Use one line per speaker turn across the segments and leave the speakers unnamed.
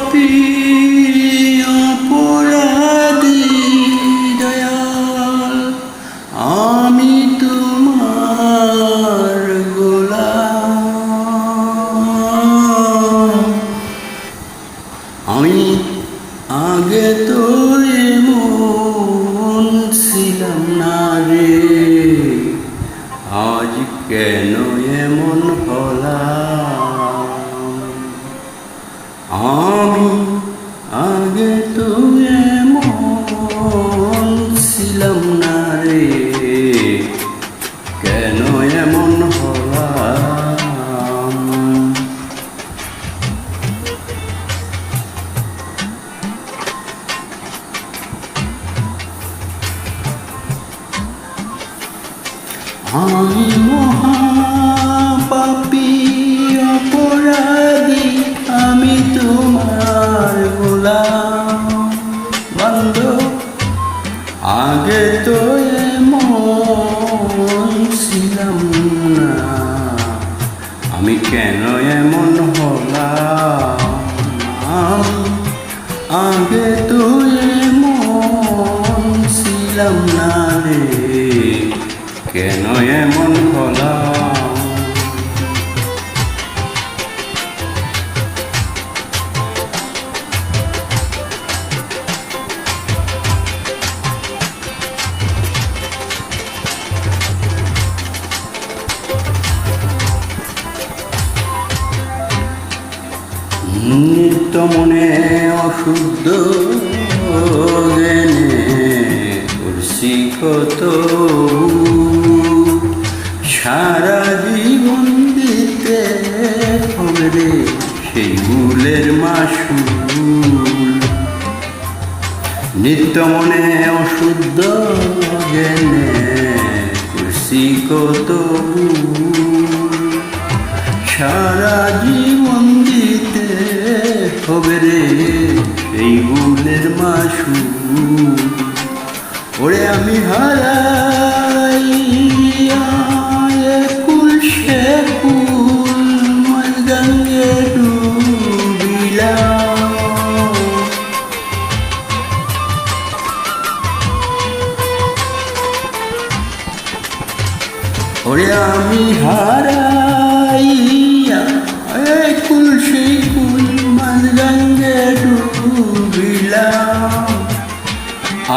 পাপি অপরাধী দয়াল আমি তোমার আমি আগে তো আমি কেন এমন হলাম আগে তুই মন ছিলাম না রে। কেন এমন হলাম নিত্য মনে অশুদ্ধ করছি কত সারা জীবন দিতে হবে সেই ভুলের মাসুল। নিত্য মনে অশুদ্ধ জ্ঞানে করছি কত সারা জীবন হবে রে এই ভুলের মাসু। ওরে আমি হারাই কুল সে কুল গঙ্গে ডুবিলাম। ওরে আমি হারাইয়া ডুবিলাম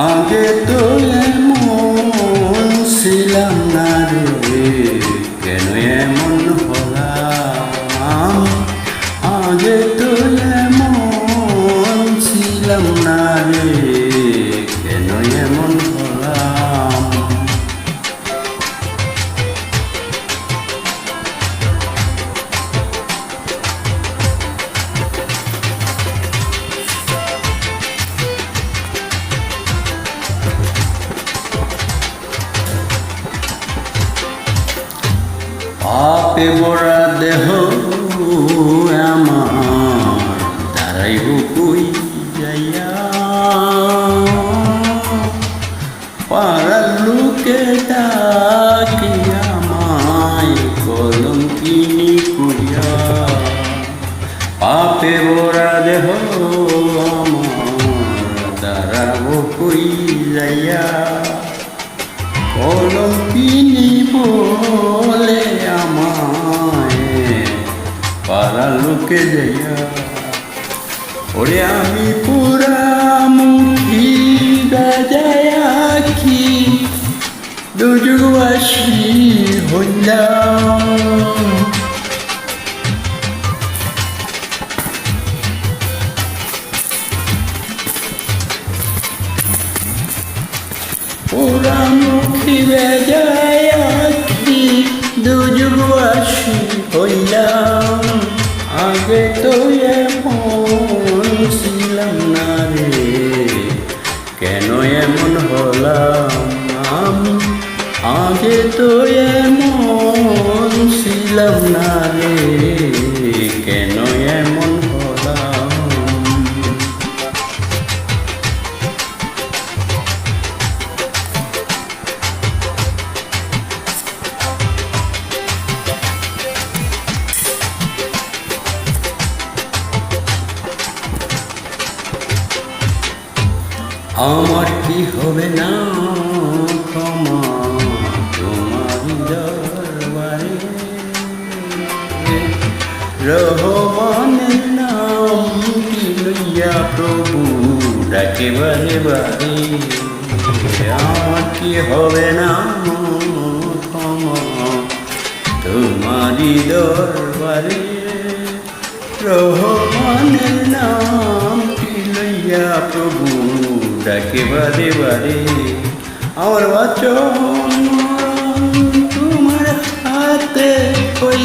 আগে তো এমন ছিলাম না রে, কেন এমন হলাম? আগে তো এমন ছিলাম না রে। পাপে বড়া দেহ আমার দাঁড়াইব কই যাইয়া। পাড়ার লোকে পাপে বড়া দেহ আমার কই যাইয়া। কলম পাড়া লোকে যাইয়া ওরে আমি পুরা মুখি বাজায় আখি দুজুবাসী হইলাম। পোড়ামুখী বেজায় আখি দুজুবাসী হইলাম। আগে তো এমন ছিলাম না রে। কেন এমন হলাম আমি? আগে তো এমন ছিলাম না রে। কেন আমার কি হবে না? ক্ষমা তোমার দরবারে। রহমানের নাম কি লইয়া প্রভু ডাকে বারে বারে আমার কি হবে না? ক্ষমা তোমারই দরবারে। রহমানের নাম কি লইয়া প্রভু ডাকে বাদে বাদে। আমার বাচ্চা তোমার হাতে ওই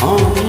আমি